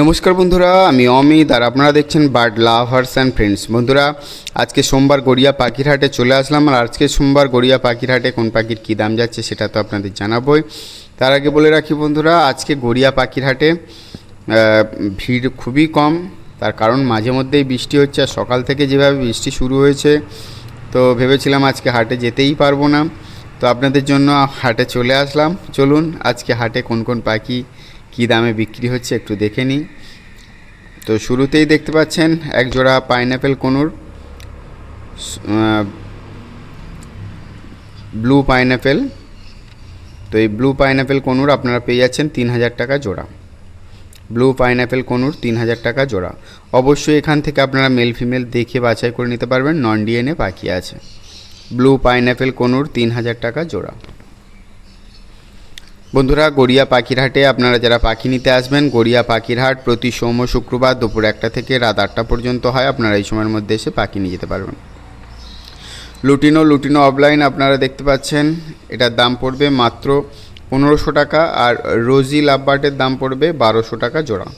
নমস্কার বন্ধুরা আমি অমিত আর আপনারা দেখছেন বার্ড লাভার্স অ্যান্ড ফ্রেন্ডস। বন্ধুরা আজকে সোমবার গড়িয়া পাখিরহাটে চলে আসলাম আর আজকে সোমবার গড়িয়া পাখিরহাটে কোন পাখির কী দাম যাচ্ছে সেটা তো আপনাদের জানাবোই। তার আগে বলে রাখি বন্ধুরা আজকে গড়িয়া পাখিরহাটে আহ, ভিড় খুবই কম। তার কারণ মাঝে মধ্যেই বৃষ্টি হচ্ছে আর সকাল থেকে যেভাবে বৃষ্টি শুরু হয়েছে তো ভেবেছিলাম আজকে হাটে যেতেই পারব না। তো আপনাদের জন্য হাটে চলে আসলাম। চলুন আজকে হাটে কোন কোন পাখি কী দামে বিক্রি হচ্ছে একটু দেখে নিই। তো শুরুতেই দেখতে পাচ্ছেন এক জোড়া পাইনঅ্যাপেল কনুর ব্লু পাইনঅ্যাপেল তো এই ব্লু পাইনঅ্যাপেল কনুর আপনারা পেয়ে যাচ্ছেন তিন হাজার টাকা জোড়া। ব্লু পাইনঅ্যাপেল কনুর তিন হাজার টাকা জোড়া। অবশ্যই এখান থেকে আপনারা মেল ফিমেল দেখে বাছাই করে নিতে পারবেন, নন ডিএনএ পাখি আছে। ব্লু পাইনঅ্যাপেল কনুর তিন হাজার টাকা জোড়া। বন্ধুরা, গড়িয়া পাখিরহাটে আপনারা যারা পাখি নিতে আসবেন, গড়িয়া পাখিরহাট প্রতি সোম শুক্রবার দুপুর একটা থেকে রাত আটটা পর্যন্ত হয়। আপনারা এই সময়ের মধ্যে এসে পাখি নিয়ে যেতে পারবেন। লুটিনো লুটিনো অফলাইন আপনারা দেখতে পাচ্ছেন। এটার দাম পড়বে মাত্র পনেরোশো টাকা আর রোজি লাভবার্টের দাম পড়বে বারোশো টাকা জোড়া।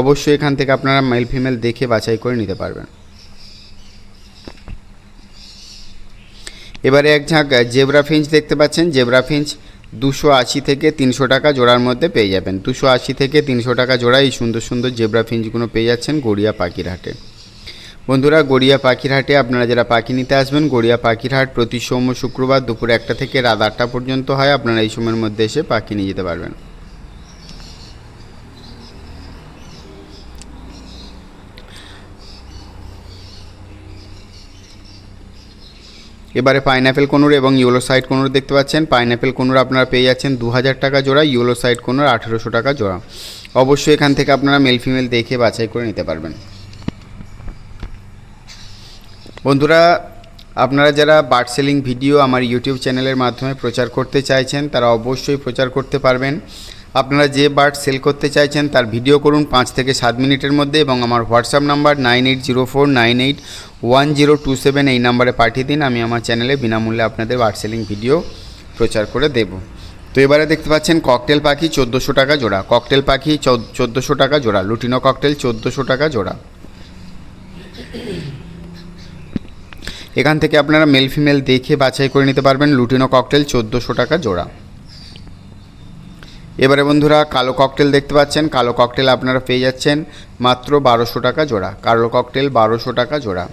অবশ্যই এখান থেকে আপনারা মেল ফিমেল দেখে বাছাই করে নিতে পারবেন। এবারে এক ঝাঁক, জেব্রা ফিঞ্চ দেখতে পাচ্ছেন। জেব্রা ফিঞ্চ দুশো আশি থেকে তিনশো টাকা জোড়ার মধ্যে পেয়ে যাবেন। দুশো আশি থেকে তিনশো টাকা জোড়া এই সুন্দর সুন্দর জেব্রা ফিঞ্চগুলো পেয়ে যাচ্ছেন গড়িয়া পাখির হাটে। বন্ধুরা, গড়িয়া পাখির হাটে আপনারা যারা পাখি নিতে আসবেন, গড়িয়া পাখির হাট প্রতি সোম শুক্রবার দুপুর একটা থেকে রাত আটটা পর্যন্ত হয়। আপনারা এই সময়ের মধ্যে এসে পাখি নিয়ে যেতে পারবেন। এবারে পাইনঅ্যাপেল কোনুর এবং ইয়েলো সাইড কোনুর দেখতে পাচ্ছেন। পাইনঅ্যাপেল কোনুর আপনারা পেয়ে যাচ্ছেন দু হাজার টাকা জোড়া ইয়েলো সাইড কোনুর আঠেরোশো টাকা জোড়া। অবশ্যই এখান থেকে আপনারা মেল ফিমেল দেখে বাছাই করে নিতে পারবেন। বন্ধুরা, আপনারা যারা বার্ড সেলিং ভিডিও আমার ইউটিউব চ্যানেলের মাধ্যমে প্রচার করতে চাইছেন, তারা অবশ্যই প্রচার করতে পারবেন। আপনারা যে বার্ড সেল করতে চাইছেন তার ভিডিও করুন পাঁচ থেকে সাত মিনিটের মধ্যে এবং আমার WhatsApp number nine eight zero four nine eight one zero two seven এই নাম্বারে পাঠিয়ে দিন। আমি আমার চ্যানেলে বিনামূল্যে আপনাদের বার্ড সেলিং ভিডিও প্রচার করে দেব। তো এবারে দেখতে পাচ্ছেন ককটেল পাখি চোদ্দোশো টাকা জোড়া। ককটেল পাখি চোদ্দোশো টাকা জোড়া। লুটিনো ককটেল চোদ্দোশো টাকা জোড়া। এখান থেকে আপনারা মেল ফিমেল দেখে বাছাই করে নিতে পারবেন। লুটিনো ককটেল চোদ্দোশো টাকা জোড়া। এবারে বন্ধুরা কালো ককটেল দেখতে পাচ্ছেন, কালো ককটেল আপনারা পেয়ে যাচ্ছেন মাত্র বারোশো টাকা জোড়া। কালো ককটেল বারোশো টাকা জোড়া।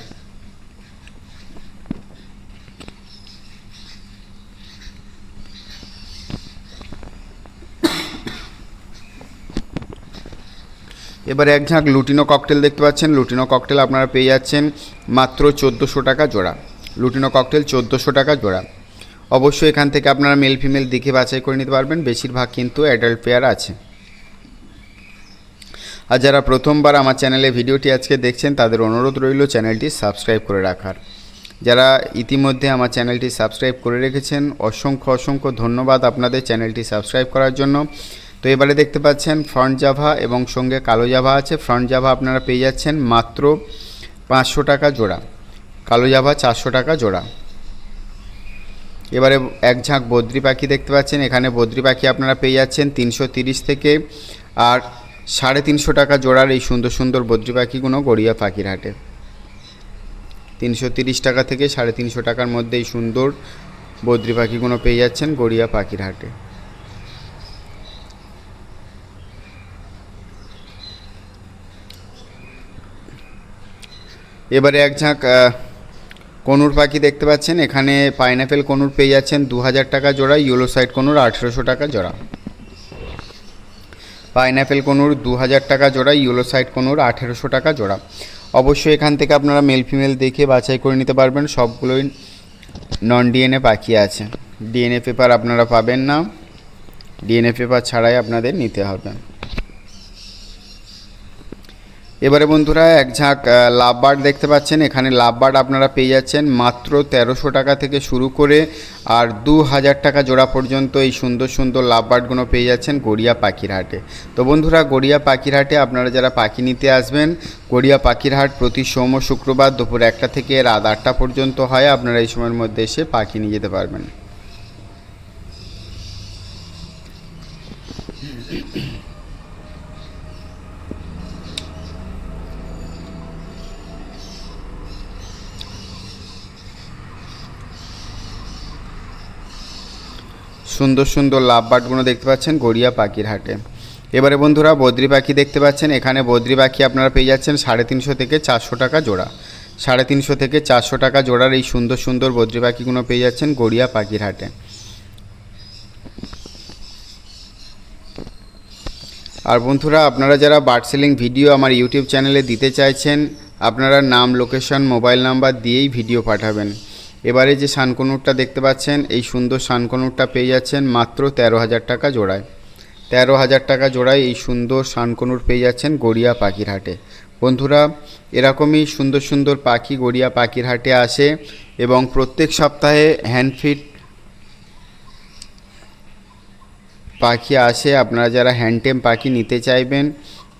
এবারে এক ঝাঁক লুটিনো ককটেল দেখতে পাচ্ছেন, লুটিনো ককটেল আপনারা পেয়ে যাচ্ছেন মাত্র চোদ্দোশো টাকা জোড়া। লুটিনো ককটেল চোদ্দোশো টাকা জোড়া। অবশ্যই এখান থেকে আপনারা মেল ফিমেল দেখে বাছাই করে নিতে পারবেন। বেশিরভাগ কিন্তু অ্যাডাল্ট পেয়ার আছে। আর যারা প্রথমবার আমার চ্যানেলে ভিডিওটি আজকে দেখছেন, তাদের অনুরোধ রইল চ্যানেলটি সাবস্ক্রাইব করে রাখার। যারা ইতিমধ্যে আমার চ্যানেলটি সাবস্ক্রাইব করে রেখেছেন, অসংখ্য অসংখ্য ধন্যবাদ আপনাদের চ্যানেলটি সাবস্ক্রাইব করার জন্য। তো এবারে দেখতে পাচ্ছেন ফ্রন্ট জাভা এবং সঙ্গে কালো জাভা আছে। ফ্রন্ট জাভা আপনারা পেয়ে যাচ্ছেন মাত্র পাঁচশো টাকা জোড়া। কালো জাভা চারশো টাকা জোড়া। এবারে এক ঝাঁক বদ্রি পাখি দেখতে পাচ্ছেন। এখানে বদ্রি পাখি আপনারা পেয়ে যাচ্ছেন তিনশো থেকে আর সাড়ে তিনশো টাকা জোড়ার এই সুন্দর সুন্দর বদ্রি পাখিগুলো গড়িয়া পাখির হাটে। তিনশো টাকা থেকে সাড়ে তিনশো টাকার মধ্যে এই সুন্দর বদ্রি পাখিগুলো পেয়ে যাচ্ছেন গড়িয়া পাখির হাটে। এবারে এক ঝাঁক কনুর পাখি দেখতে পাচ্ছেন, এখানে পাইনঅ্যাপেল কনুর পেয়ে যাচ্ছেন দু হাজার টাকা জোড়া ইয়েলো সাইড কনুর আঠেরোশো টাকা জোড়া। পাইনঅ্যাপেল কনুর দু হাজার টাকা জোড়া ইয়েলো সাইড কনুর আঠেরোশো টাকা জোড়া। অবশ্যই এখান থেকে আপনারা মেল ফিমেল দেখে বাছাই করে নিতে পারবেন, সবগুলোই নন ডিএনএ পাখি আছে। ডিএনএ পেপার আপনারা পাবেন না। ডিএনএ পেপার ছাড়াই আপনাদের নিতে হবে। এবারে বন্ধুরা এক ঝাঁক লাভবার্ড দেখতে পাচ্ছেন। এখানে লাভবার্ড আপনারা পেয়ে যাচ্ছেন মাত্র তেরোশো টাকা থেকে শুরু করে আর দু হাজার টাকা জোড়া পর্যন্ত এই সুন্দর সুন্দর লাভবার্ডগুলো পেয়ে যাচ্ছেন গড়িয়া পাখির হাটে তো বন্ধুরা, গড়িয়া পাখির হাটে আপনারা যারা পাখি নিতে আসবেন, গড়িয়া পাখির হাট প্রতি সোম শুক্রবার দুপুর একটা থেকে রাত আটটা পর্যন্ত হয়। আপনারা এই সময়ের মধ্যে এসে পাখি নিয়ে যেতে পারবেন। সুন্দর সুন্দর লাভ বাটগুলো দেখতে পাচ্ছেন গড়িয়া পাখির হাটে। এবারে বন্ধুরা বদ্রি পাখি দেখতে পাচ্ছেন, এখানে বদ্রি পাখি আপনারা পেয়ে যাচ্ছেন সাড়ে তিনশো থেকে চারশো টাকা জোড়া। সাড়ে তিনশো থেকে চারশো টাকা জোড়ার এই সুন্দর সুন্দর বদ্রি পাখিগুলো পেয়ে যাচ্ছেন গড়িয়া পাখির হাটে। আর বন্ধুরা আপনারা যারা বার্ড সেলিং ভিডিও আমার ইউটিউব চ্যানেলে দিতে চাইছেন, আপনারা নাম, লোকেশন, মোবাইল নাম্বার দিয়েই ভিডিও পাঠাবেন। এবারে যে শানকনুরটা দেখতে পাচ্ছেন, এই সুন্দর শানকনুরটা পেয়ে যাচ্ছেন মাত্র তেরো হাজার টাকা জোড়ায়। তেরো হাজার টাকা জোড়ায় এই সুন্দর শানকনুর পেয়ে যাচ্ছেন গড়িয়া পাখির হাটে বন্ধুরা, এরকমই সুন্দর সুন্দর পাখি গড়িয়া পাখির হাটে আসে এবং প্রত্যেক সপ্তাহে হ্যান্ডফিট পাখি আসে। আপনারা যারা হ্যান্ডটেম পাখি নিতে চাইবেন,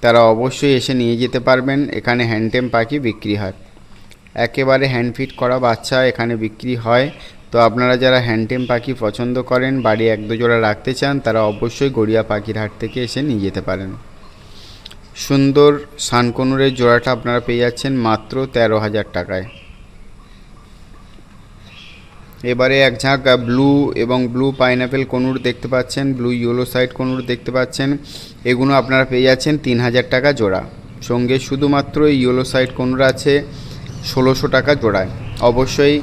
তারা অবশ্যই এসে নিয়ে যেতে পারবেন। এখানে হ্যান্ডটেম পাখি বিক্রি হয়। একেবারে হ্যান্ডফিট করা বাচ্চা এখানে বিক্রি হয়। তো আপনারা যারা হ্যান্ডটেম পাখি পছন্দ করেন, বাড়ি এক দু জোড়া রাখতে চান, তারা অবশ্যই গড়িয়া পাখির হাট থেকে এসে নিয়ে যেতে পারেন। সুন্দর সানকনুরের জোড়াটা আপনারা পেয়ে যাচ্ছেন মাত্র তেরো হাজার টাকায়। এবারে এক ঝাঁক ব্লু এবং ব্লু পাইনাপেল কনুর দেখতে পাচ্ছেন, ব্লু ইয়েলো সাইড কনুর দেখতে পাচ্ছেন। এগুলো আপনারা পেয়ে যাচ্ছেন তিন হাজার টাকা জোড়া। সঙ্গে শুধুমাত্র ইয়েলো সাইড কনুর আছে। ষোলোশো টাকা জোড়ায়। অবশ্যই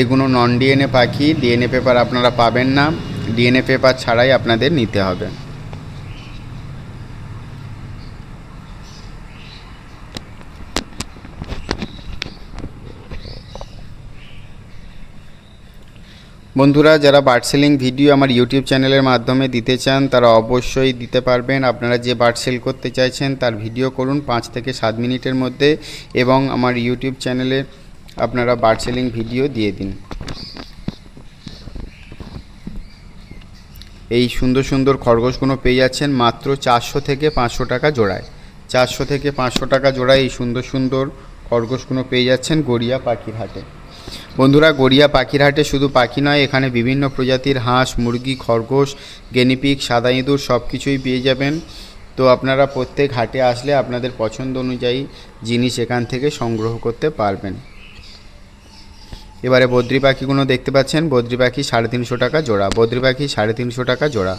এগুলো নন ডিএনএ পাখি ডিএনএ পেপার আপনারা পাবেন না। ডিএনএ পেপার ছাড়াই আপনাদের নিতে হবে। বন্ধুরা, যারা বার্ড সেলিং ভিডিও আমার ইউটিউব চ্যানেলের মাধ্যমে দিতে চান, তারা অবশ্যই দিতে পারবেন। আপনারা যে বার্ড সেল করতে চাইছেন, তার ভিডিও করুন পাঁচ থেকে সাত মিনিটের মধ্যে এবং আমার ইউটিউব চ্যানেলে আপনারা বার্ড সেলিং ভিডিও দিয়ে দিন। এই সুন্দর সুন্দর খরগোশগুলো পেয়ে যাচ্ছেন মাত্র চারশো থেকে পাঁচশো টাকা জোড়ায়। চারশো থেকে পাঁচশো টাকা জোড়ায় এই সুন্দর সুন্দর খরগোশগুলো পেয়ে যাচ্ছেন গড়িয়া পাখির হাটে। বন্ধুরা, গড়িয়া পাখির হাটে শুধু পাখি নয়, এখানে বিভিন্ন প্রজাতির হাঁস, মুরগি, খরগোশ গেনিপিক সাদা ইঁদুর সব কিছুই পেয়ে যাবেন। তো আপনারা প্রত্যেক হাটে আসলে আপনাদের পছন্দ অনুযায়ী জিনিস এখান থেকে সংগ্রহ করতে পারবেন। এবারে বদ্রি পাখিগুলো দেখতে পাচ্ছেন। বদ্রি পাখি সাড়ে তিনশো টাকা জোড়া। বদ্রি পাখি সাড়ে তিনশো টাকা জোড়া।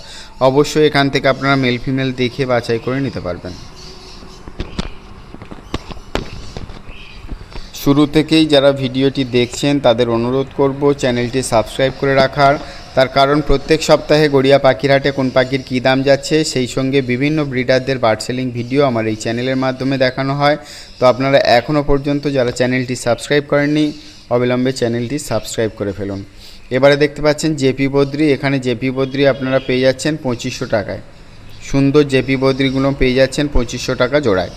অবশ্যই এখান থেকে আপনারা মেল ফিমেল দেখে বাছাই করে নিতে পারবেন। শুরু থেকেই যারা ভিডিওটি দেখছেন, তাদের অনুরোধ করব চ্যানেলটি সাবস্ক্রাইব করে রাখার। তার কারণ প্রত্যেক সপ্তাহে গড়িয়া পাখির হাটে কোন পাখির কী দাম যাচ্ছে, সেই সঙ্গে বিভিন্ন ব্রিডারদের বার্ড সেলিং ভিডিও আমার এই চ্যানেলের মাধ্যমে দেখানো হয়। তো আপনারা এখনও পর্যন্ত যারা চ্যানেলটি সাবস্ক্রাইব করেননি, অবিলম্বে চ্যানেলটি সাবস্ক্রাইব করে ফেলুন। এবারে দেখতে পাচ্ছেন জেপি বদ্রি, এখানে জেপি বদ্রি আপনারা পেয়ে যাচ্ছেন পঁচিশশো টাকায়। সুন্দর জেপি বদ্রিগুলো পেয়ে যাচ্ছেন পঁচিশশো টাকা জোড়ায়।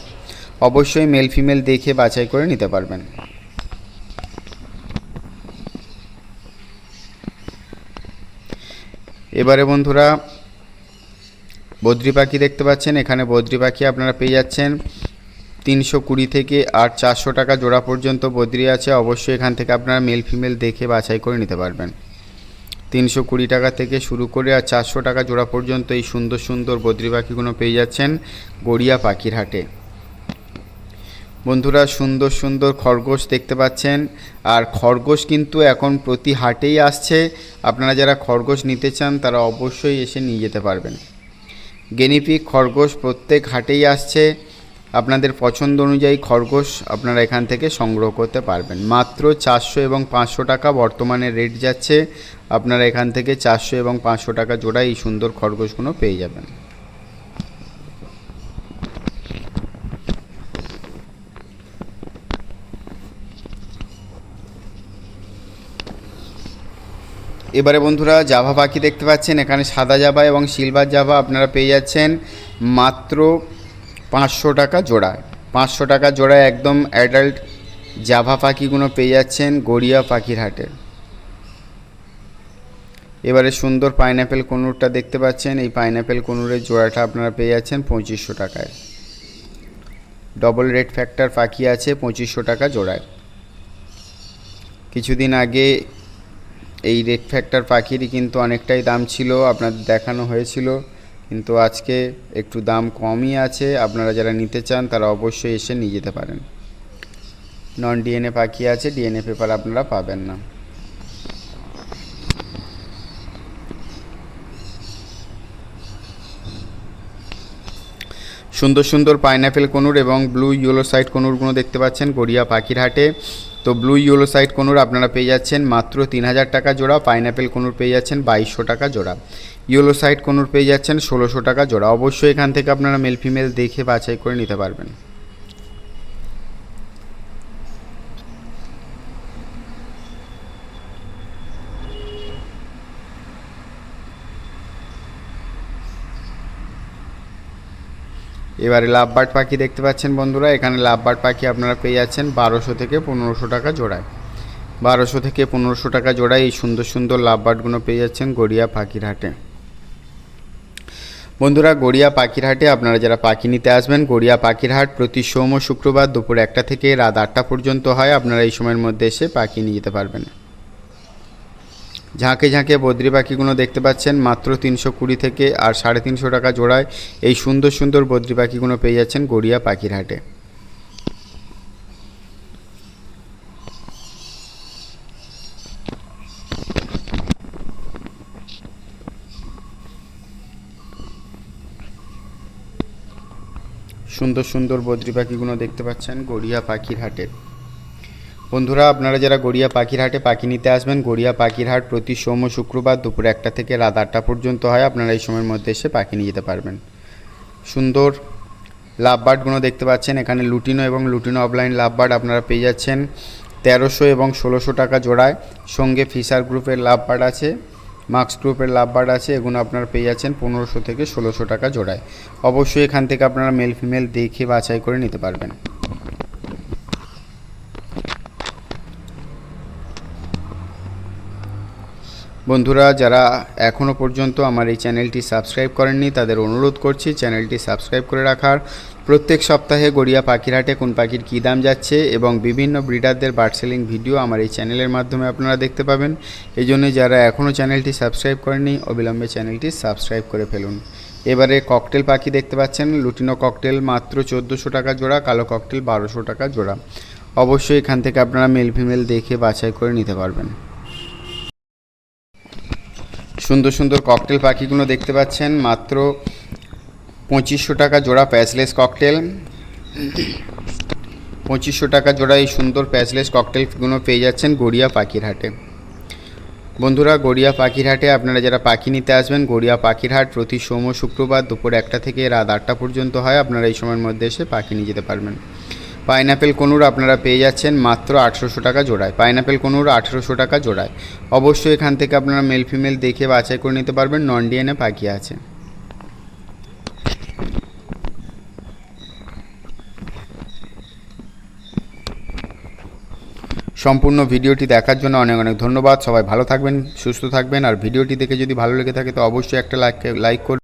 অবশ্যই মেল ফিমেল দেখে বাছাই করে নিতে পারবেন। এবারে বন্ধুরা, বদ্রি পাখি দেখতে পাচ্ছেন। এখানে বদ্রি পাখি আপনারা পেয়ে যাচ্ছেন। তিনশো কুড়ি থেকে আর চারশো টাকা জোড়া পর্যন্ত বদ্রি আছে। অবশ্যই এখান থেকে আপনারা মেল ফিমেল দেখে বাছাই করে নিতে পারবেন। তিনশো কুড়ি টাকা থেকে শুরু করে আর চারশো টাকা জোড়া পর্যন্ত এই সুন্দর সুন্দর বদ্রি পাখিগুলো পেয়ে যাচ্ছেন গড়িয়া পাখির হাটে। বন্ধুরা, সুন্দর সুন্দর খরগোশ দেখতে পাচ্ছেন। আর খরগোশ কিন্তু এখন প্রতি হাটেই আসছে। আপনারা যারা খরগোশ নিতে চান, তারা অবশ্যই এসে নিয়ে যেতে পারবেন। গেনিপিক খরগোশ প্রত্যেক হাটেই আসছে। আপনাদের পছন্দ অনুযায়ী খরগোশ আপনারা এখান থেকে সংগ্রহ করতে পারবেন। মাত্র চারশো এবং পাঁচশো টাকা বর্তমানে রেট যাচ্ছে। আপনারা এখান থেকে চারশো এবং পাঁচশো টাকা জোড়ায় এই সুন্দর খরগোশগুলো পেয়ে যাবেন। এবারে বন্ধুরা জাভা পাখি দেখতে পাচ্ছেন, এখানে সাদা জাভা এবং সিলভার জাভা আপনারা পেয়ে যাচ্ছেন। মাত্র পাঁচশো টাকা জোড়ায় পাঁচশো টাকা জোড়ায় একদম অ্যাডাল্ট জাভা পাখিগুলো পেয়ে যাচ্ছেন গড়িয়া পাখির হাটে। এবারে সুন্দর পাইনাপেল কনুরটা দেখতে পাচ্ছেন, এই পাইনাপেল কনুরের জোড়াটা আপনারা পেয়ে যাচ্ছেন পঁচিশশো টাকায়। ডবল রেড ফ্যাক্টর পাখি আছে পঁচিশশো টাকা জোড়ায়। কিছুদিন আগে এই রেড ফ্যাক্টর পাখিরই কিন্তু অনেকটাই দাম ছিল, আপনাদের দেখানো হয়েছিল। কিন্তু আজকে একটু দাম কমই আছে, আপনারা যারা নিতে চান তারা অবশ্যই এসে নিয়ে যেতে পারেন। নন ডিএনএ পাখি আছে ডিএনএ পেপার আপনারা পাবেন না। সুন্দর সুন্দর পাইনাপেল কনুর এবং ব্লু ইয়েলো সাইড কনুরগুলো দেখতে পাচ্ছেন, গড়িয়া পাখির হাটে। তো ব্লু ইয়েলো সাইড কোনোর আপনারা পেয়ে যাচ্ছেন মাত্র তিন হাজার টাকা জোড়া পাইনাপেল কোনোর পেয়ে যাচ্ছেন বাইশশো টাকা জোড়া। ইয়েলো সাইড কোনোর পেয়ে যাচ্ছেন ষোলোশো টাকা জোড়া। অবশ্যই এখান থেকে আপনারা মেল ফিমেল দেখে বাছাই করে নিতে পারবেন। এবারে লাভবার্ড পাখি দেখতে পাচ্ছেন বন্ধুরা, এখানে লাভবার্ড পাখি আপনারা পেয়ে যাচ্ছেন বারোশো থেকে পনেরোশো টাকা জোড়ায়। বারোশো থেকে পনেরোশো টাকা জোড়ায় এই সুন্দর সুন্দর লাভবার্ডগুলো পেয়ে যাচ্ছেন গড়িয়া পাখির হাটে। বন্ধুরা, গড়িয়া পাখির হাটে আপনারা যারা পাখি নিতে আসবেন, গড়িয়া পাখির হাট প্রতি সোম ও শুক্রবার দুপুর একটা থেকে রাত আটটা পর্যন্ত হয়, আপনারা এই সময়ের মধ্যে এসে পাখি নিয়ে যেতে পারবেন। ঝাঁকে ঝাঁকে বদ্রি পাখিগুলো দেখতে পাচ্ছেন, মাত্র তিনশো কুড়ি থেকে আর সাড়ে তিনশো টাকা জোড়ায় এই সুন্দর সুন্দর বদ্রি পাখিগুলো পেয়ে যাচ্ছেন গড়িয়া পাখির হাটে সুন্দর সুন্দর বদ্রি পাখিগুলো দেখতে পাচ্ছেন গড়িয়া পাখির হাটে বন্ধুরা, আপনারা যারা গড়িয়া পাখির হাটে পাখি নিতে আসবেন, গড়িয়া পাখির হাট প্রতি সোম ও শুক্রবার দুপুর একটা থেকে রাত আটটা পর্যন্ত হয়। আপনারা এই সময়ের মধ্যে এসে পাখি নিয়ে যেতে পারবেন। সুন্দর লাভ লাভবার্ডগুলো দেখতে পাচ্ছেন। এখানে লুটিনো এবং লুটিনো অফলাইন লাভবার্ড আপনারা পেয়ে যাচ্ছেন। তেরোশো এবং ষোলোশো টাকা জোড়ায়। সঙ্গে ফিশার গ্রুপের লাভবার্ড আছে মার্কস গ্রুপের লাভবার্ড আছে, এগুলো আপনারা পেয়ে যাচ্ছেন পনেরোশো থেকে ষোলোশো টাকা জোড়ায়। অবশ্যই এখান থেকে আপনারা মেল ফিমেল দেখে বাছাই করে নিতে পারবেন। বন্ধুরা, যারা এখনও পর্যন্ত আমার এই চ্যানেলটি সাবস্ক্রাইব করেননি, তাদের অনুরোধ করছি চ্যানেলটি সাবস্ক্রাইব করে রাখার। প্রত্যেক সপ্তাহে গড়িয়া পাখিরহাটে কোন পাখির কী দাম যাচ্ছে এবং বিভিন্ন ব্রিডারদের বার্ড সেলিং ভিডিও আমার এই চ্যানেলের মাধ্যমে আপনারা দেখতে পাবেন। এই জন্য যারা এখনও চ্যানেলটি সাবস্ক্রাইব করেননি, অবিলম্বে চ্যানেলটি সাবস্ক্রাইব করে ফেলুন। এবারে ককটেল পাখি দেখতে পাচ্ছেন, লুটিনো ককটেল, মাত্র চোদ্দোশো টাকা জোড়া, কালো ককটেল বারোশো টাকা জোড়া। অবশ্যই এখান থেকে আপনারা মেল ফিমেল দেখে বাছাই করে নিতে পারবেন। সুন্দর সুন্দর ককটেল পাখিগুলো দেখতে পাচ্ছেন। মাত্র পঁচিশশো টাকা জোড়া প্যাচলেস ককটেল পঁচিশশো টাকা জোড়া এই সুন্দর প্যাচলেস ককটেলগুলো পেয়ে যাচ্ছেন গড়িয়া পাখির হাটে বন্ধুরা, গড়িয়া পাখির হাটে আপনারা যারা পাখি নিতে আসবেন, গড়িয়া পাখির হাট প্রতি সোম শুক্রবার দুপুর একটা থেকে রাত আটটা পর্যন্ত হয়। আপনারা এই সময়ের মধ্যে এসে পাখি নিয়ে যেতে পারবেন। পাইনাপেল কনুর আপনারা পেয়ে যাচ্ছেন মাত্র আঠেরোশো টাকা জোড়ায়। পাইনাপেল কনুর আঠেরোশো টাকা জোড়ায়। অবশ্যই এখান থেকে আপনারা মেল ফিমেল দেখে বাছাই করে নিতে পারবেন, নন ডিএনএ পাখি আছে। সম্পূর্ণ ভিডিওটি দেখার জন্য অনেক অনেক ধন্যবাদ। সবাই ভালো থাকবেন, সুস্থ থাকবেন, আর ভিডিওটি দেখে যদি ভালো লেগে থাকে তো অবশ্যই একটা লাইক লাইক করবেন।